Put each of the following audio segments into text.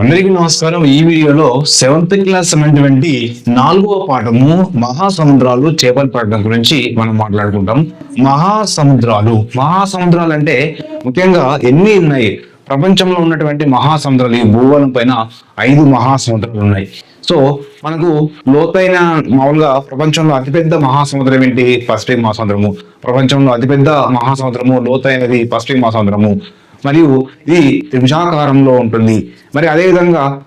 అందరికీ నమస్కారం. ఈ వీడియోలో సెవెంత్ క్లాస్ అనేటువంటి నాలుగవ పాఠము మహాసముద్రాలు చేపలు పడడం గురించి మనం మాట్లాడుకుంటాం. మహాసముద్రాలు. మహాసముద్రాలు అంటే ముఖ్యంగా ఎన్ని ఉన్నాయి? ప్రపంచంలో ఉన్నటువంటి మహాసముద్రాలు ఈ భూగోళం పైన ఐదు మహాసముద్రాలు ఉన్నాయి. సో మనకు లోతైన మామూలుగా ప్రపంచంలో అతిపెద్ద మహాసముద్రం ఏంటి? పసిఫిక్ మహాసముద్రము? ప్రపంచంలో అతిపెద్ద మహాసముద్రము లోతైనది పసిఫిక్ మహాసముద్రము? మరియు ఇది త్రిభుజాకారంలో ఉంటుంది. మరి అదేవిధంగా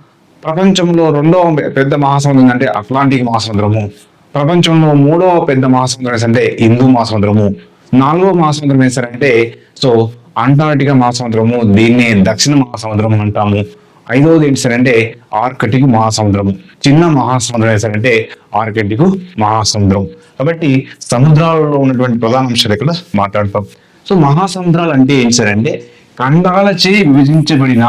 ప్రపంచంలో రెండవ పెద్ద మహాసముద్రం అంటే అట్లాంటిక్ మహాసముద్రము. ప్రపంచంలో మూడవ పెద్ద మహాసముద్రం అంటే హిందూ మహాసముద్రము. నాలుగవ మహాసముద్రం ఏంటంటే సో అంటార్టికా మహాసముద్రము దీన్ని దక్షిణ మహాసముద్రం అంటాము. ఐదవది ఏంటి సార్ అంటే ఆర్కటిక్ మహాసముద్రము. చిన్న మహాసముద్రం ఏంటంటే ఆర్కటిక్ మహాసముద్రం. కాబట్టి సముద్రాలలో ఉన్నటువంటి ప్రధాన అంశాలు ఇక్కడ మాట్లాడతాం. సో మహాసముద్రాలు అంటే ఏంటి సార్ అంటే ఖండాలచే విభజించబడిన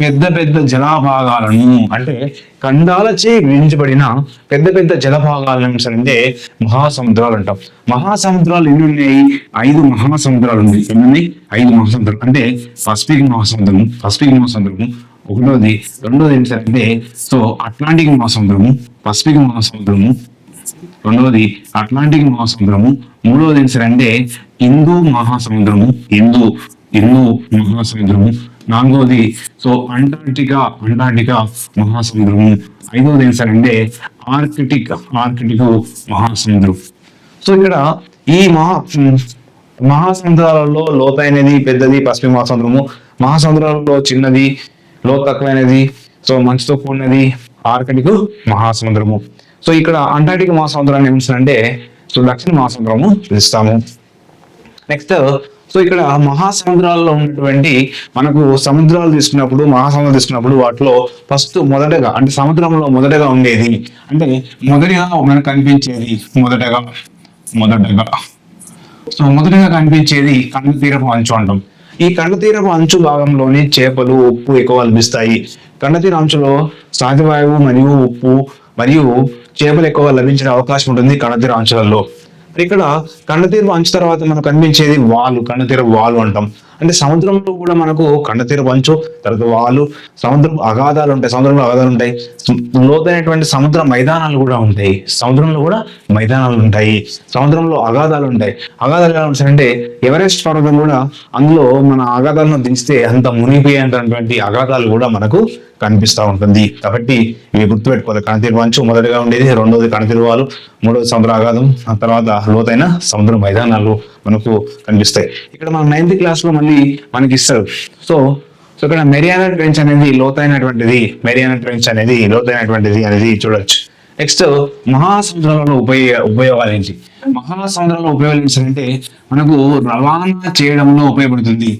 పెద్ద పెద్ద జలభాగాలను అంటే ఖండాలచే విభజించబడిన పెద్ద పెద్ద జలభాగాలను అంటే మహాసముద్రాలు అంటాం. మహాసముద్రాలు ఎన్ని ఉన్నాయి ఐదు మహాసముద్రాలు ఉన్నాయి. ఎన్ని ఉన్నాయి ఐదు మహాసముద్రాలు. అంటే పసిఫిక్ మహాసముద్రము పసిఫిక్ మహాసముద్రము ఒకటోది రెండోది ఏంటి సార్ అంటే సో అట్లాంటిక్ మహాసముద్రము పసిఫిక్ మహాసముద్రము రెండవది అట్లాంటిక్ మహాసముద్రము మూడవది ఏంటి సార్ అంటే హిందూ మహాసముద్రము హిందూ ఎన్నో మహాసముద్రము. నాలుగోది సో అంటార్టికా అంటార్టికా మహాసముద్రము. ఐదోది ఏంటి సార్ అంటే ఆర్కిటిక్ ఆర్కిటిక్ మహాసముద్రం. సో ఇక్కడ ఈ మహా మహాసముద్రాలలో లోతైనది పెద్దది పశ్చిమ మహాసముద్రము. మహాసముద్రాలలో చిన్నది లోతు తక్కువైనది సో మంచుతో కూడినది ఆర్కిటిక్ మహాసముద్రము. సో ఇక్కడ అంటార్టిక్ మహాసముద్రాన్ని ఏమిస్తారంటే సో దక్షిణ మహాసముద్రము పిలుస్తాము. నెక్స్ట్ సో ఇక్కడ మహాసముద్రాల్లో ఉన్నటువంటి మనకు సముద్రాలు తీసుకున్నప్పుడు మహాసముద్రం తీసుకున్నప్పుడు వాటిలో ఫస్ట్ మొదటగా అంటే సముద్రంలో మొదటగా ఉండేది. అంటే మొదటిగా మనకు కనిపించేది మొదటగా మొదటగా. సో మొదటగా కనిపించేది కన్ను తీరపు అంచు అంటాం. ఈ కండ తీరపు అంచు భాగంలోని చేపలు ఉప్పు ఎక్కువ లభిస్తాయి. కండ తీర అంచులో సాధివాయువు మరియు ఉప్పు మరియు చేపలు ఎక్కువ లభించే అవకాశం ఉంటుంది కండతీర అంచులలో. ఇక్కడ కండతీరపు అంచు తర్వాత మనకు కనిపించేది వాలు. కండతీరపు వాలు అంటాం. అంటే సముద్రంలో కూడా మనకు కండతీర పంచు తర్వాత వాలు సముద్రం అగాధాలు ఉంటాయి సముద్రంలో అగాధాలు ఉంటాయి. లోతైనటువంటి సముద్ర మైదానాలు కూడా ఉంటాయి. సముద్రంలో కూడా మైదానాలు ఉంటాయి. సముద్రంలో అగాధాలు ఉంటాయి. అగాధాలు ఎలా ఉంటాయంటే ఎవరెస్ట్ పర్వతం కూడా అందులో మన అగాధాలను దించితే అంత మునిగిపోయేటటువంటి అగాధాలు కూడా మనకు కనిపిస్తూ ఉంటుంది. కాబట్టి ఇవి గుర్తుపెట్టుకోవాలి. కణతీరు మంచు మొదటిగా ఉండేది రెండోది కణతీరువాలు మూడోది సముద్ర అగాధం ఆ తర్వాత లోతైన సముద్ర మైదానాలు. మనకు కనిపిస్తాయి. ఇక్కడ మన నైన్త్ క్లాస్లో మళ్ళీ మనకి ఇస్తారు. సో సో ఇక్కడ మెరియానా ట్రెంచ్ అనేది లోతైనటువంటిది. మెరియానా ట్రెంచ్ అనేది లోతైనటువంటిది అనేది చూడొచ్చు. నెక్స్ట్ మహాసముద్రంలో ఉపయోగ ఉపయోగాలు ఏంటి? మహాసముద్రంలో ఉపయోగించాలంటే మనకు రవాణా చేయడంలో ఉపయోగపడుతుంది.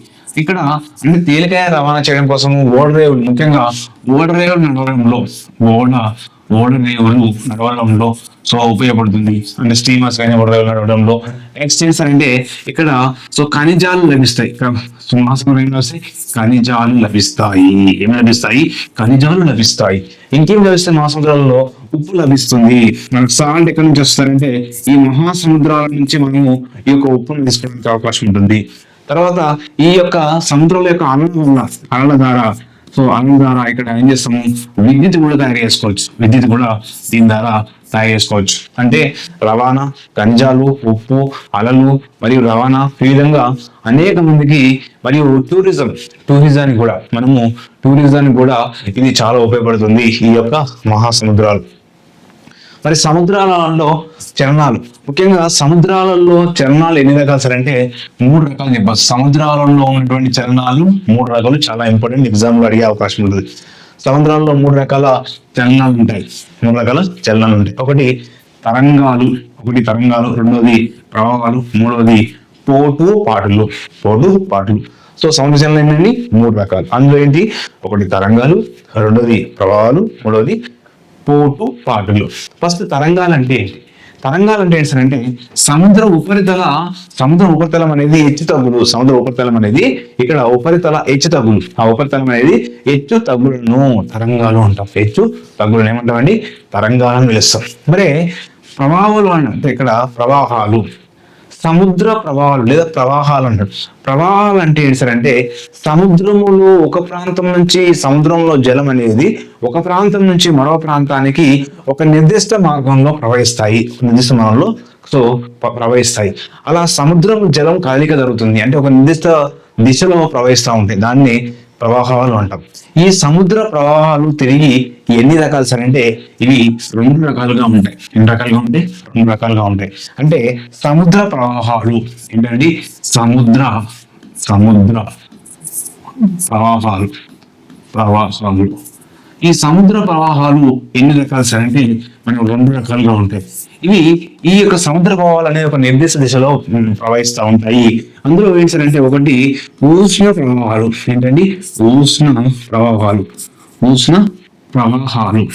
ఇక్కడ అంటే తేలికైన రవాణా చేయడం కోసం ఓడరేవులు ముఖ్యంగా ఓడరేవులు నడవడంలో ఓడ ఓడరేవులు నడవడంలో సో ఉపయోగపడుతుంది. అంటే స్టీమర్స్ కానీ ఓడరేవులు నడవడంలో. నెక్స్ట్ ఏంటంటే ఇక్కడ సో ఖనిజాలు లభిస్తాయి. ఇక్కడ సో ఏం వస్తాయి ఖనిజాలు లభిస్తాయి. ఏమి లభిస్తాయి? ఖనిజాలు లభిస్తాయి. ఇంకేం లభిస్తాయి మహాసముద్రాలలో? ఉప్పు లభిస్తుంది. మనకు సాల్ట్ ఎక్కడి నుంచి వస్తారంటే ఈ మహాసముద్రాల నుంచి మనము ఈ యొక్క ఉప్పును తీసుకోవడానికి అవకాశం ఉంటుంది. తర్వాత ఈ యొక్క సముద్రాల యొక్క అలల వల్ల అలల ద్వారా సో అలల ద్వారా ఇక్కడ ఏం చేస్తాము విద్యుత్ కూడా తయారు చేసుకోవచ్చు. విద్యుత్ కూడా దీని ద్వారా తయారు చేసుకోవచ్చు. అంటే రవాణా గంజాలు ఉప్పు అలలు మరియు రవాణా ఈ విధంగా అనేక మందికి మరియు టూరిజం టూరిజానికి కూడా మనము టూరిజానికి కూడా ఇది చాలా ఉపయోగపడుతుంది ఈ యొక్క మహాసముద్రాలు. మరి సముద్రాలలో చరణాలు. ముఖ్యంగా సముద్రాలలో చరణాలు ఎన్ని రకాలు సార్? అంటే మూడు రకాలు చెప్పచ్చు సముద్రాలలో ఉన్నటువంటి చరణాలు మూడు రకాలు చాలా ఇంపార్టెంట్ ఎగ్జామ్లో అడిగే అవకాశం ఉంటుంది. సముద్రాల్లో మూడు రకాల చలనాలు ఉంటాయి. మూడు రకాల చలనాలు ఉంటాయి. ఒకటి తరంగాలు ఒకటి తరంగాలు రెండోది ప్రవాహాలు మూడోది పోటు పాటలు పోటు పాటలు. సో సముద్ర చలనం ఏంటండి మూడు రకాలు. అందులో ఏంటి? ఒకటి తరంగాలు రెండోది ప్రవాహాలు మూడోది పోటు పాటలు ఫస్ట్ తరంగాలు అంటే ఏంటి తరంగాలు అంటే ఏంటంటే సముద్ర ఉపరితల సముద్ర ఉపరితలం అనేది హెచ్చు తగ్గులు సముద్ర ఉపరితలం అనేది ఇక్కడ ఉపరితల హెచ్చు తగ్గులు ఆ ఉపరితలం అనేది హెచ్చు తగ్గులను తరంగాలు అంటాం. హెచ్చు తగ్గులను ఏమంటామండి? తరంగాలను పిలుస్తాం. మరి ప్రవాహాలు అంటే ఇక్కడ ప్రవాహాలు. సముద్ర ప్రవాహాలు లేదా ప్రవాహాలు అంటారు. ప్రవాహాలు అంటే ఏంటి సార్ అంటే సముద్రములో ఒక ప్రాంతం నుంచి సముద్రంలో జలం అనేది ఒక ప్రాంతం నుంచి మరో ప్రాంతానికి ఒక నిర్దిష్ట మార్గంలో ప్రవహిస్తాయి. నిర్దిష్ట మార్గంలో సో ప్రవహిస్తాయి. అలా సముద్రం జలం కదలిక జరుగుతుంది. అంటే ఒక నిర్దిష్ట దిశలో ప్రవహిస్తూ ఉంటాయి. దాన్ని ప్రవాహాలు అంటాం. ఈ సముద్ర ప్రవాహాలు తిరిగి ఎన్ని రకాలు సార్ అంటే ఇవి రెండు రకాలుగా ఉంటాయి. ఎన్ని రకాలుగా ఉంటాయి? రెండు రకాలుగా ఉంటాయి. అంటే సముద్ర ప్రవాహాలు ఏంటండి? సముద్ర సముద్ర ప్రవాహాలు ప్రవాహాలు. ఈ సముద్ర ప్రవాహాలు ఎన్ని రకాలు సార్ అంటే మనకు రెండు రకాలుగా ఉంటాయి. ఇవి ఈ యొక్క సముద్ర ప్రవాహాలు అనే ఒక నిర్దిష్ట దిశలో ప్రవహిస్తూ ఉంటాయి. అందులో ఏంటంటే ఒకటి ఉష్ణ ప్రవాహాలు. ఏంటండి? ఉష్ణ ప్రవాహాలు. ఉష్ణ ప్రవాహాలు.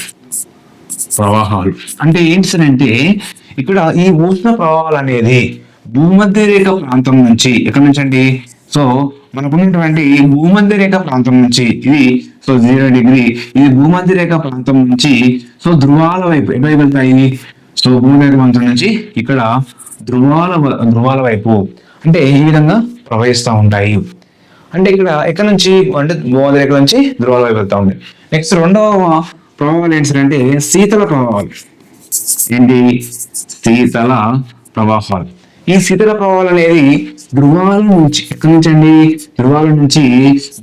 ప్రవాహాలు. అంటే ఏంటి అంటే ఇక్కడ ఈ ఉష్ణ ప్రవాహాలు అనేది భూమధ్య రేఖ ప్రాంతం నుంచి ఎక్కడి నుంచి అండి? సో మనకున్నటువంటి భూమధ్య రేఖ ప్రాంతం నుంచి ఇది సో జీరో డిగ్రీ ఇది భూమధ్య రేఖ ప్రాంతం నుంచి సో ధృవాల వైపు ఎటువైపు వెళ్తాయి? సో భూమి రేఖ నుంచి ఇక్కడ ధృవాల ధ్రువాల ధృవాల వైపు అంటే ఈ విధంగా ప్రవహిస్తూ ఉంటాయి. అంటే ఇక్కడ ఎక్కడ నుంచి? అంటే భూమధ్య రేఖ నుంచి ధృవాల వైపు వెళ్తా ఉంటాయి నెక్స్ట్ రెండవ ప్రభావాలు ఏంటి సార్ అంటే శీతల ప్రభావాలు. ఏంటి? శీతల ప్రవాహాలు ఈ శీతల ప్రవాహాలు అనేది ధ్రువాల నుంచి ఎక్కడి నుంచి అండి? ధృవాల నుంచి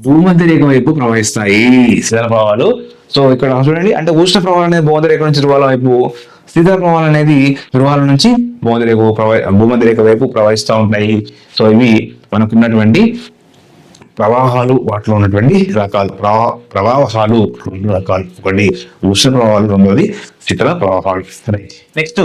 భూమధ్య రేఖ వైపు ప్రవహిస్తాయి. శీతల ప్రవాహాలు సో ఇక్కడ చూడండి అంటే ఉష్ణ ప్రవాహాలు అనేది భూమధ్య రేఖ నుంచి ధ్రువాల వైపు శీతల ప్రవాహాలు అనేది ధృవాల నుంచి భూమధ్యరేఖ భూమధ్యరేఖ ప్రవ వైపు ప్రవహిస్తూ ఉంటాయి. సో ఇవి మనకున్నటువంటి ప్రవాహాలు వాటిలో ఉన్నటువంటి రకాలు. ప్రవా ప్రవాహాలు రెండు రకాలు. ఒకటి ఉష్ణ ప్రవాహాలు రెండోది శీతల ప్రవాహాలు. నెక్స్ట్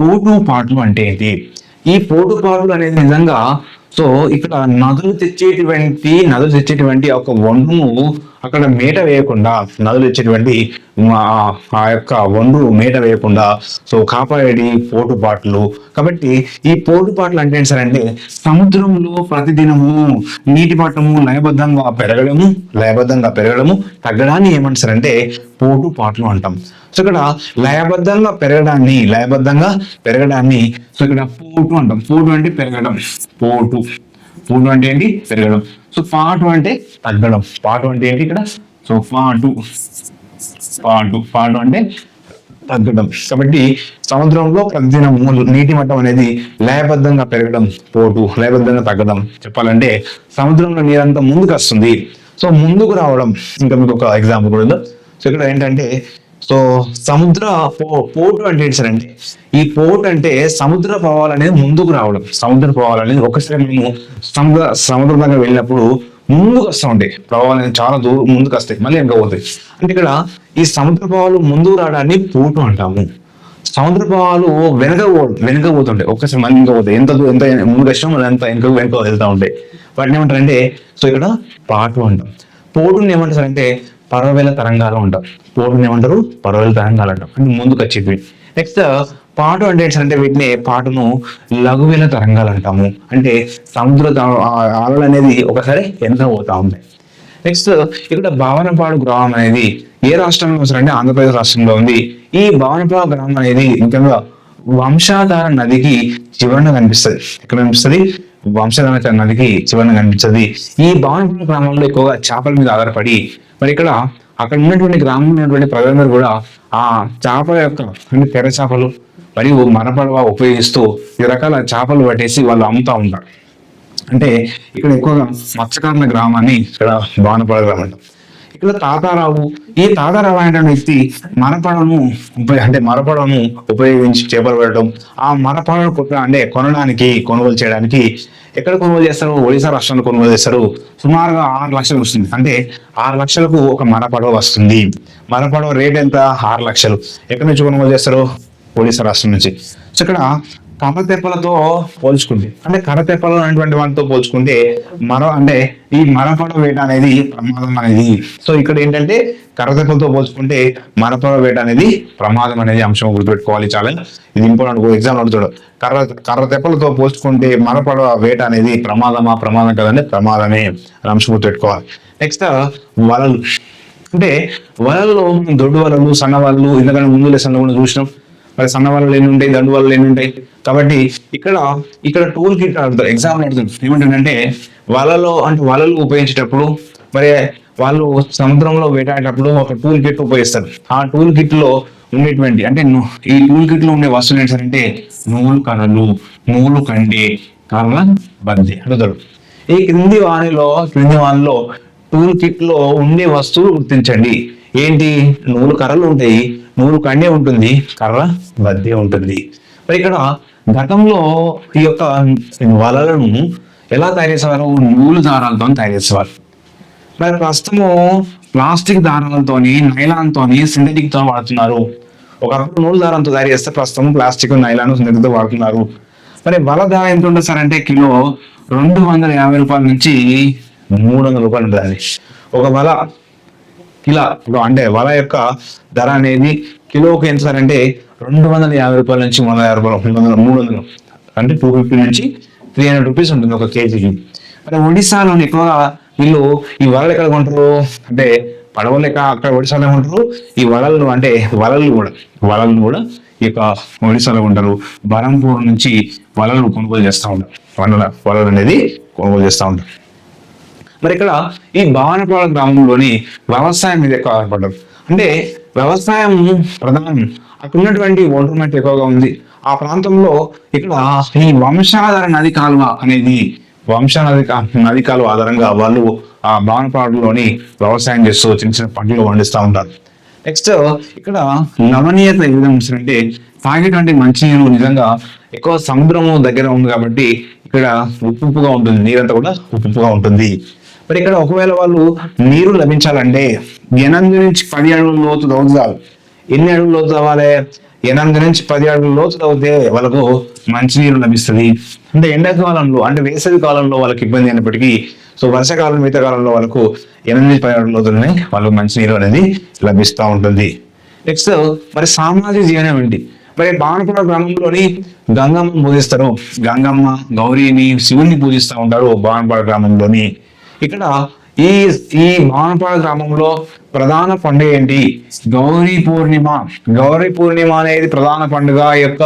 పోటు పాటలు అంటే ఏంటి? ఈ పోటు పాటలు అనేది నిజంగా సో ఇక్కడ నదులు తెచ్చేటువంటి నదులు తెచ్చేటువంటి ఒక వనరును అక్కడ మేట వేయకుండా నదులు తెచ్చేటువంటి ఆ- యొక్క వండు మేట వేయకుండా సో కాపాడేది పోటుపాట్లు కాబట్టి ఈ పోటుపాట్లు అంటే ఏంటి సార్ అంటే సముద్రంలో ప్రతిదినము నీటి మట్టము లయబద్ధంగా పెరగడము లయబద్ధంగా పెరగడము తగ్గడాన్ని ఏమంటారంటే పోటుపాట్లు అంటాం. సో ఇక్కడ లయబద్ధంగా పెరగడాన్ని లయబద్ధంగా పెరగడాన్ని సో ఇక్కడ పోటు అంటాం. పోటు అంటే పెరగడం. పోటు. పోటు అంటే ఏంటి? పెరగడం. సో పాటు అంటే తగ్గడం. పాటు అంటే ఏంటి ఇక్కడ? సో పాటు పాటు పాటు అంటే తగ్గడం. కాబట్టి సముద్రంలో ప్రతిదినం నీటి మట్టం అనేది లయబద్ధంగా పెరగడం పోటు లయబద్ధంగా తగ్గడం. చెప్పాలంటే సముద్రంలో నీరంతా ముందుకు వస్తుంది. సో ముందుకు రావడం. ఇంకా మీకు ఒక ఎగ్జాంపుల్ కూడా సో ఇక్కడ ఏంటంటే సో సముద్ర పో పోటు అంటే సార్ అంటే ఈ పోటు అంటే సముద్ర ప్రవాహాలు అనేది ముందుకు రావడం. సముద్ర ప్రవాహాలు అనేది ఒకసారి మేము సముద్ర సముద్రం దగ్గర వెళ్ళినప్పుడు ముందుకు వస్తూ ఉంటాయి ప్రవాహాలు అనేది చాలా దూరం ముందుకు వస్తాయి మళ్ళీ వెనక పోతాయి. అంటే ఇక్కడ ఈ సముద్ర ప్రవాహాలు ముందుకు రావడాన్ని పోటు అంటాము. సముద్ర ప్రవాహాలు వెనక వెనక పోతుంటాయి ఒక్కసారి మళ్ళీ ఇంకా పోతాయి ఎంత ఎంత ముందు కష్టం ఎంత వెనక వెనక వెళ్తూ ఉంటాయి వాటిని ఏమంటారంటే సో ఇక్కడ పాటు అంటాం. పోటుని ఏమంటారంటే పరవేల తరంగాలు అంటాం. పూర్వం ఏమంటారు? పరవేల తరంగాలు అంటాం. అంటే ముందుకు వచ్చేవి నెక్స్ట్ పాటు అంటే అంటే వీటిని పాటును లఘువేల తరంగాలు అంటాము. అంటే సముద్ర అలలు అనేది ఒకసారి ఎంత పోతా ఉంటాయి నెక్స్ట్ ఇక్కడ భావనపాడు గ్రామం అనేది ఏ రాష్ట్రంలో అంటే ఆంధ్రప్రదేశ్ రాష్ట్రంలో ఉంది. ఈ భావనపాడు గ్రామం అనేది ముఖ్యంగా వంశాధార నదికి చివరన కనిపిస్తుంది. ఎక్కడ కనిపిస్తుంది? వంశాధార నదికి చివరన కనిపిస్తుంది ఈ భావనపాడు గ్రామంలో ఎక్కువగా చేపల మీద ఆధారపడి మరి ఇక్కడ అక్కడ ఉన్నటువంటి గ్రామంలో ఉన్నటువంటి ప్రజలందరూ కూడా ఆ చేపల యొక్క అంటే తెర చేపలు మరియు మరపడవ ఉపయోగిస్తూ ఈ రకాల చేపలు పట్టేసి వాళ్ళు అమ్ముతా ఉంటారు. అంటే ఇక్కడ ఎక్కువగా మత్స్యకారుల గ్రామాన్ని ఇక్కడ బాణపడ గ్రామం అంటాం ఇక్కడ తాతారావు. ఈ తాతారావు అనే వ్యక్తి మరపడను అంటే మరపడను ఉపయోగించి చేపలు ఆ మరపడను కొట్ట- అంటే కొనడానికి కొనుగోలు చేయడానికి ఎక్కడ కొనుగోలు చేస్తారు? ఒడిశా రాష్ట్రంలో కొనుగోలు చేస్తారు. సుమారుగా ఆరు లక్షలు వస్తుంది. అంటే ఆరు లక్షలకు ఒక మరపడవ వస్తుంది. మరపడవ రేట్ ఎంత? ఆరు లక్షలు. ఎక్కడి నుంచి కొనుగోలు చేస్తారు? ఒడిశా రాష్ట్రం నుంచి. సో ఇక్కడ కమతెప్పలతో పోల్చుకుంటే అంటే కరతెప్పలు అనేటువంటి వాటితో పోల్చుకుంటే మరో అంటే ఈ మరపడ వేట అనేది ప్రమాదం అనేది. సో ఇక్కడ ఏంటంటే కరతెప్పలతో పోల్చుకుంటే మరపడ వేట అనేది ప్రమాదం అనేది అంశం గుర్తుపెట్టుకోవాలి చాలా. ఇది ఇంపార్టెంట్ ఎగ్జామ్ అడుగుతాడు. కర్ర కర్రతెప్పలతో పోల్చుకుంటే మరపడ వేట అనేది ప్రమాదమా ప్రమాదం కదండి ప్రమాదమే అని అంశం గుర్తుపెట్టుకోవాలి. నెక్స్ట్ వలలు. అంటే వలలలో దొడ్డు వలలు సన్న వలలు ఎందుకంటే ముందు లెసన్లో కూడా చూసినాం. మరి సన్న వాళ్ళు ఎన్ని ఉంటాయి దండు వాళ్ళు ఎన్ని ఉంటాయి కాబట్టి ఇక్కడ ఇక్కడ టూల్ కిట్ అడుగుతారు ఎగ్జామ్ అడుగుతారు ఏమంటుందంటే వలలో అంటే వలలు ఉపయోగించేటప్పుడు మరి వాళ్ళు సముద్రంలో వేటాడేటప్పుడు ఒక టూల్ కిట్ ఉపయోగిస్తారు. ఆ టూల్ కిట్లో ఉండేటువంటి అంటే ఈ టూల్ కిట్లో ఉండే వస్తువులు ఏంటంటే నూలు కర్రలు నూలు కండి కర్ర బంది అడుగుతాడు. ఈ క్రింది వాణిలో క్రింది వాణిలో టూల్ కిట్లో ఉండే వస్తువులు గుర్తించండి. ఏంటి? నూలు కర్రలు ఉంటాయి. నూలు కండే ఉంటుంది. కర్ర? బద్దే ఉంటుంది. మరి ఇక్కడ గతంలో ఈ యొక్క వలలను ఎలా తయారు చేసేవారు? నూలు దారాలతో తయారు చేసేవారు. మరి ప్రస్తుతము ప్లాస్టిక్ దారాలతోని నైలాన్తోని సింథటిక్తో వాడుతున్నారు ఒకప్పుడు నూలు దారంతో తయారు చేస్తే ప్రస్తుతం ప్లాస్టిక్ నైలాన్ సింథటిక్తో వాడుతున్నారు. మరి వల ధర ఎంత ఉంటుంది సార్? అంటే కిలో రెండు వందల యాభై రూపాయల నుంచి మూడు వందల రూపాయలు ఉంటుంది. ఒక వల కిలా ఇప్పుడు అంటే వల యొక్క ధర అనేది కిలోకి ఎంత సార్ అంటే రెండు వందల యాభై రూపాయల నుంచి మూడు వందల యాభై రూపాయలు రెండు వందల మూడు వందలు అంటే టూ ఫిఫ్టీ నుంచి త్రీ హండ్రెడ్ రూపీస్ ఉంటుంది ఒక కేజీకి అంటే ఒడిశాలో ఎక్కువగా వీళ్ళు ఈ వలలు ఎక్కడ కొంటారు? అంటే పడవలు ఎక్కడ అక్కడ ఒడిశాలో కొంటారు. ఈ వలలు అంటే వలలు కూడా వలలు కూడా ఈ యొక్క ఒడిశాలో ఉంటారు బరంపూర్ నుంచి వలలు కొనుగోలు చేస్తూ ఉంటారు. వలల వలలు అనేది కొనుగోలు చేస్తూ ఉంటారు. మరి ఇక్కడ ఈ భావనపాడ గ్రామంలోని వ్యవసాయం మీద ఎక్కువ ఆధారపడ్డారు అంటే వ్యవసాయం ప్రధానం. అక్కడ ఉన్నటువంటి ఒండ్రు మట్టి ఎక్కువగా ఉంది. ఆ ప్రాంతంలో ఇక్కడ ఈ వంశాధార నది కాలువ అనేది వంశానది నది కాలువ ఆధారంగా వాళ్ళు ఆ భావనపాడులోని వ్యవసాయం చేస్తూ చిన్న చిన్న పంటలు పండిస్తూ ఉంటారు. నెక్స్ట్ ఇక్కడ లవణీయత ఏ విధంగా ఉంటుందంటే తాగేటువంటి మంచినీరు నిజంగా ఎక్కువ సముద్రము దగ్గర ఉంది కాబట్టి ఇక్కడ ఉప్పుగా ఉంటుంది. నీరంతా కూడా ఉప్పుగా ఉంటుంది. మరి ఇక్కడ ఒకవేళ వాళ్ళు నీరు లభించాలంటే ఎనిమిది నుంచి పది అడుగుల లోతు తవ్వుతారు ఎన్ని అడుగుల లోతు తవ్వాలి? ఎనిమిది నుంచి పది అడుగుల లోతు తవ్వితే వాళ్ళకు మంచినీరు లభిస్తుంది. అంటే ఎండాకాలంలో అంటే వేసవి కాలంలో వాళ్ళకి ఇబ్బంది అయినప్పటికీ సో వర్షాకాలం మిగతా కాలంలో వాళ్ళకు ఎనిమిది నుంచి పది అడుగుల లోతులనే వాళ్ళకు మంచినీరు అనేది లభిస్తూ ఉంటుంది. నెక్స్ట్ మరి సామాజిక జీవనం ఏంటి? మరి బాణపుర గ్రామంలోని గంగమ్మ పూజిస్తారు గంగమ్మ గౌరీని శివుణ్ణి పూజిస్తూ ఉంటారు బాణపుర గ్రామంలోని ఇక్కడ ఈ ఈ బాణపాడ గ్రామంలో ప్రధాన పండుగ ఏంటి? గౌరీ పూర్ణిమ. గౌరీ పూర్ణిమ అనేది ప్రధాన పండుగ యొక్క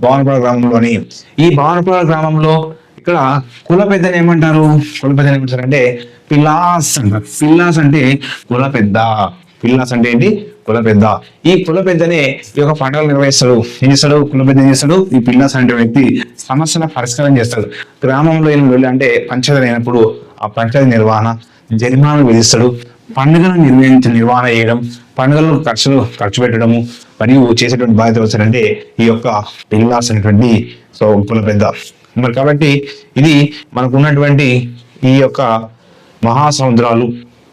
భావనపాడ గ్రామంలోని. ఈ బాణపాడ గ్రామంలో ఇక్కడ కుల పెద్దని ఏమంటారు? కుల పెద్దని ఏమంటారు అంటే పిల్లాస్ అంటారు. పిల్లాస్ అంటే కుల పెద్ద. పిల్లాస్ అంటే ఏంటి? కుల పెద్ద. ఈ కుల పెద్దనే ఈ యొక్క పండుగలు నిర్వహిస్తాడు. ఏం చేస్తాడు? కుల పెద్ద ఏం చేస్తాడు? ఈ పిల్లాస్ అంటే వ్యక్తి సమస్యల పరిష్కారం చేస్తాడు. గ్రామంలో ఏం వెళ్ళి అంటే పంచదన అయినప్పుడు ఆ పంచాయతీ నిర్వహణ జరిమానాలు విధిస్తాడు. పండుగను నిర్వహించి నిర్వహణ చేయడం పండుగలకు ఖర్చులు ఖర్చు పెట్టడము మరియు చేసేటువంటి బాధ్యత వచ్చారంటే ఈ యొక్క పిల్లాస్ అనేటువంటి సో కుల పెద్ద. మరి కాబట్టి ఇది మనకు ఉన్నటువంటి ఈ యొక్క మహాసముద్రాలు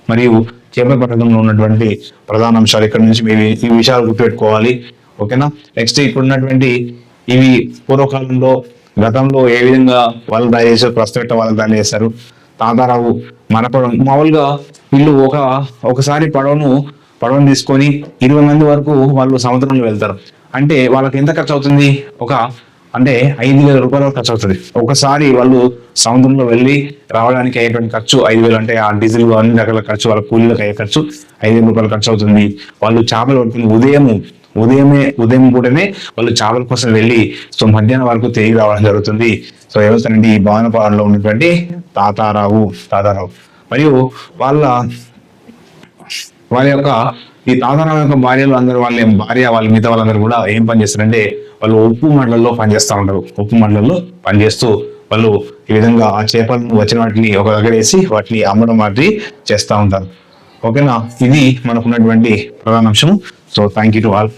మరియు చేపల పట్టణంలో ఉన్నటువంటి ప్రధాన అంశాలు ఇక్కడ నుంచి మీరు ఈ విషయాలు గుర్తుపెట్టుకోవాలి. ఓకేనా? నెక్స్ట్ ఇప్పుడు ఉన్నటువంటి ఇవి పూర్వకాలంలో గతంలో ఏ విధంగా వాళ్ళు తయారు చేశారు ప్రస్తుతం వాళ్ళు తయారు చేశారు తాతారావు మన పడవ మామూలుగా వీళ్ళు ఒక ఒకసారి పడవను పడవను తీసుకొని ఇరవై మంది వరకు వాళ్ళు సముద్రంలో వెళ్తారు. అంటే వాళ్ళకి ఎంత ఖర్చు అవుతుంది ఒక అంటే ఐదు వేల రూపాయల వరకు ఖర్చు అవుతుంది ఒకసారి వాళ్ళు సముద్రంలో వెళ్ళి రావడానికి అయ్యేటువంటి ఖర్చు ఐదు వేలు అంటే ఆ డీజిల్ అన్ని రకాల ఖర్చు వాళ్ళ కూలీలకు అయ్యే ఖర్చు ఐదు వేల రూపాయలు ఖర్చు అవుతుంది వాళ్ళు చేపలు పడుతుంది ఉదయం ఉదయమే ఉదయం పూటనే వాళ్ళు చేపల కోసం వెళ్ళి సో మధ్యాహ్నం వరకు తిరిగి రావడం జరుగుతుంది. సో ఎవరితోనండి ఈ భావనపాడంలో ఉన్నటువంటి తాతారావు తాతారావు. మరియు వాళ్ళ వాళ్ళ యొక్క ఈ తాతారావు యొక్క భార్యలు అందరూ వాళ్ళ భార్య వాళ్ళ మిగతా వాళ్ళందరూ కూడా ఏం పని చేస్తారంటే వాళ్ళు ఉప్పు మండలంలో పనిచేస్తూ ఉంటారు. ఉప్పు మండలంలో పనిచేస్తూ వాళ్ళు ఈ విధంగా ఆ చేపలను వచ్చిన వాటిని ఒక దగ్గర వేసి వాటిని అమ్మడం వాటిని చేస్తూ ఉంటారు. ఓకేనా? ఇది మనకున్నటువంటి ప్రధాన అంశం so thank you to all